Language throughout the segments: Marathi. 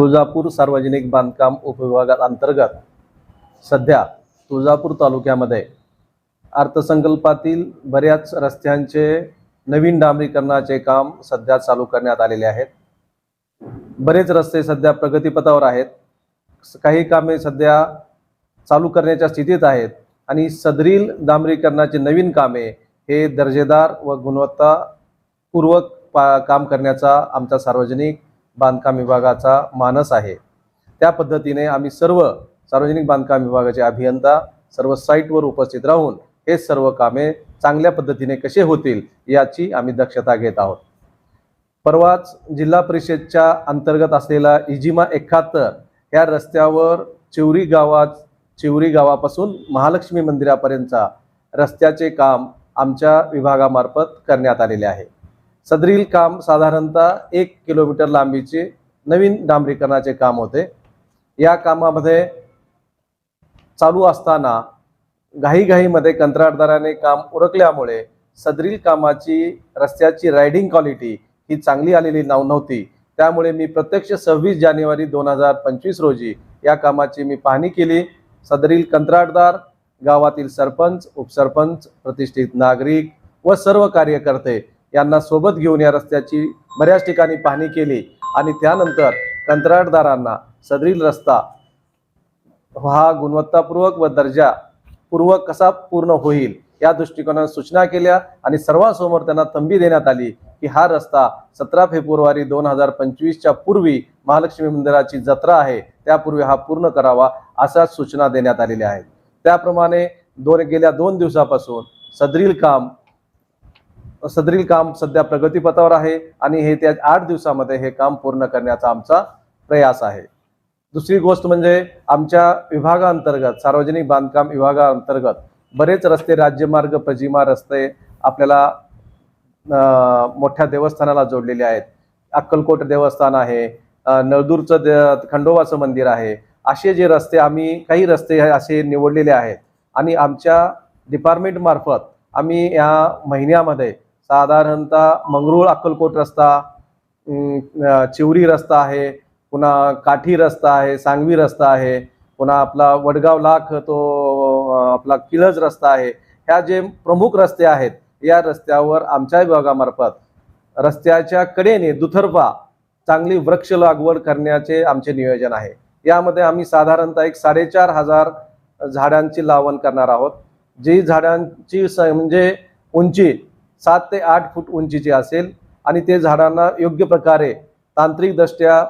तुळजापूर सार्वजनिक बांधकाम उपविभागात अंतर्गत सध्या तुळजापूर तालुक्यामध्ये अर्थसंकल्पातील बऱ्याच रस्त्यांचे नवीन डांबरीकरणाचे काम सध्या चालू करण्यात आलेले आहेत. बरेच रस्ते सध्या प्रगतीपथावर आहेत. स- काही कामे सध्या चालू करण्याच्या स्थितीत आहेत आणि सदरील डांबरीकरणाचे नवीन कामे हे दर्जेदार व गुणवत्तापूर्वक पा काम करण्याचा आमचा सार्वजनिक बांधकाम विभागाचा मानस आहे. त्या पद्धतीने आम्ही सर्व सार्वजनिक बांधकाम विभागाचे अभियंता सर्व साईटवर उपस्थित राहून हे सर्व कामे चांगल्या पद्धतीने कसे होतील याची आम्ही दक्षता घेत आहोत. परवाच जिल्हा परिषदच्या अंतर्गत असलेला इजिमा एकाहत्तर या रस्त्यावर चिवरी गावात चिवरी गावापासून महालक्ष्मी मंदिरापर्यंतचा रस्त्याचे काम आमच्या विभागामार्फत करण्यात आलेले आहे. सदरील काम साधारणतः एक किलोमीटर लांबीचे नवीन डांबरीकरणाचे काम होते. या कामामध्ये चालू असताना घाईघाईमध्ये कंत्राटदाराने काम उरकल्यामुळे सदरील कामाची रस्त्याची रायडिंग क्वालिटी ही चांगली आलेली नाव नव्हती. त्यामुळे मी प्रत्यक्ष सव्वीस जानेवारी दोन हजार पंचवीस रोजी या कामाची मी पाहणी केली. सदरील कंत्राटदार गावातील सरपंच उपसरपंच प्रतिष्ठित नागरिक व सर्व कार्यकर्ते यांना सोबत घेऊन या रस्त्याची बऱ्याच ठिकाणी पाहणी केली आणि त्यानंतर कंत्राटदारांना सदरील रस्ता हा गुणवत्तापूर्वक व दर्जा पूर्वक कसा पूर्ण होईल या दृष्टिकोनाने सूचना केल्या आणि सर्वांसमोर त्यांना तंबी देण्यात आली की हा रस्ता सतरा फेब्रुवारी दोन हजार पंचवीसच्या पूर्वी महालक्ष्मी मंदिराची जत्रा आहे त्यापूर्वी हा पूर्ण करावा अशा सूचना देण्यात आलेल्या आहेत. त्याप्रमाणे दोन गेल्या दोन दिवसापासून सदरील काम सदरील काम सध्या प्रगतीपथावर आहे आणि हे त्या आठ दिवसामध्ये हे काम पूर्ण करण्याचा आमचा प्रयास आहे. दुसरी गोष्ट म्हणजे आमच्या विभागाअंतर्गत सार्वजनिक बांधकाम विभागाअंतर्गत बरेच रस्ते राज्यमार्ग प्रजिमा रस्ते आपल्याला मोठ्या देवस्थानाला जोडलेले आहेत. अक्कलकोट देवस्थान आहे नळदूरचं दे खंडोबाचं मंदिर आहे. असे जे रस्ते आम्ही काही रस्ते असे निवडलेले आहेत आणि आमच्या डिपार्टमेंटमार्फत आम्ही या महिन्यामध्ये साधारणतः मंगरूळ अक्कलकोट रस्ता चिवरी रस्ता आहे पुन्हा काठी रस्ता आहे सांगवी रस्ता आहे पुन्हा आपला वडगाव लाख तो आपला किळज रस्ता आहे. ह्या जे प्रमुख रस्ते आहेत या रस्त्यावर आमच्या विभागामार्फत रस्त्याच्या कडेने दुथर्फा चांगली वृक्ष लागवड करण्याचे आमचे नियोजन आहे. यामध्ये आम्ही साधारणतः एक साडेचार हजार झाडांची लावण करणार आहोत. जी झाडांची स म्हणजे उंची सात ते आठ फूट उंचीची असेल आणि ते झाडांना योग्य प्रकारे तांत्रिकदृष्ट्या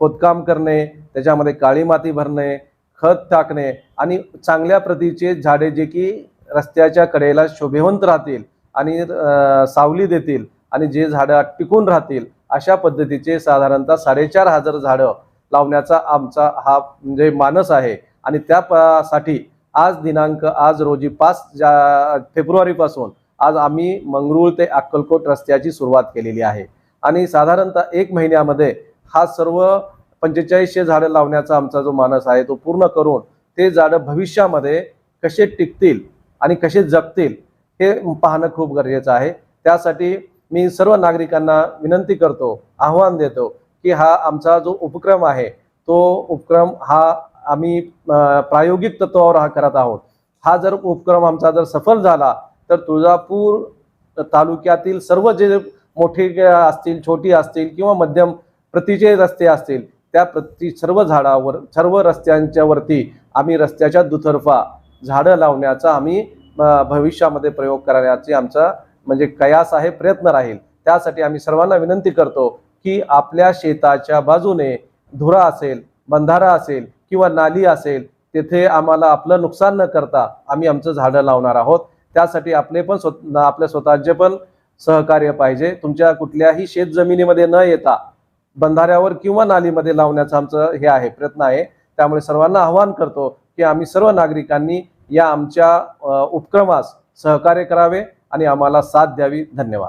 खोदकाम करणे त्याच्यामध्ये काळी माती भरणे खत टाकणे आणि चांगल्या प्रतीचे झाडे जे की रस्त्याच्या कडेला शोभेवंत राहतील आणि सावली देतील आणि जे झाडं टिकून राहतील अशा पद्धतीचे साधारणतः साडेचार हजार झाडं लावण्याचा आमचा हा म्हणजे मानस आहे. आणि त्या आज दिनांक आज रोजी पाच जा फेब्रुवारीपासून आज आम्ही मंगरूळ ते अक्कलकोट रस्त्याची सुरुवात केलेली आहे. आणि साधारणतः एक महिन्यामध्ये हा सर्व पंचेचाळीसशे झाडं लावण्याचा आमचा जो मानस आहे तो पूर्ण करून ते झाडं भविष्यामध्ये कसे टिकतील आणि कसे जगतील हे पाहणं खूप गरजेचं आहे. त्यासाठी मी सर्व नागरिकांना विनंती करतो आव्हान देतो की हा आमचा जो उपक्रम आहे तो उपक्रम हा आम्ही प्रायोगिक तत्वावर हा करत आहोत. हा जर उपक्रम आमचा जर सफल झाला तर तुळजापूर तालुक्यातील सर्व जे मोठे असतील छोटी असतील किंवा मध्यम प्रतीचे रस्ते असतील त्या प्रती सर्व झाडावर सर्व रस्त्यांच्या वरती आम्ही रस्त्याच्या दुतर्फा झाडं लावण्याचा आम्ही भविष्यामध्ये प्रयोग करण्याचे आमचा म्हणजे कयास आहे प्रयत्न राहील. त्यासाठी आम्ही सर्वांना विनंती करतो की आपल्या शेताच्या बाजूने धुरा असेल बंधारा असेल किंवा नाली असेल तेथे आम्हाला आपलं नुकसान न करता आम्ही आमचं झाडं लावणार आहोत. त्यासाठी आपले पण स्वत आपल्या स्वतःचे पण सहकार्य पाहिजे. तुमच्या कुठल्याही शेत जमिनीमध्ये न येता बंधाऱ्यावर किंवा नालीमध्ये लावण्याचं आमचं हे आहे प्रयत्न आहे. त्यामुळे सर्वांना आवाहन करतो की आम्ही सर्व नागरिकांनी या आमच्या उपक्रमास सहकार्य करावे आणि आम्हाला साथ द्यावी. धन्यवाद.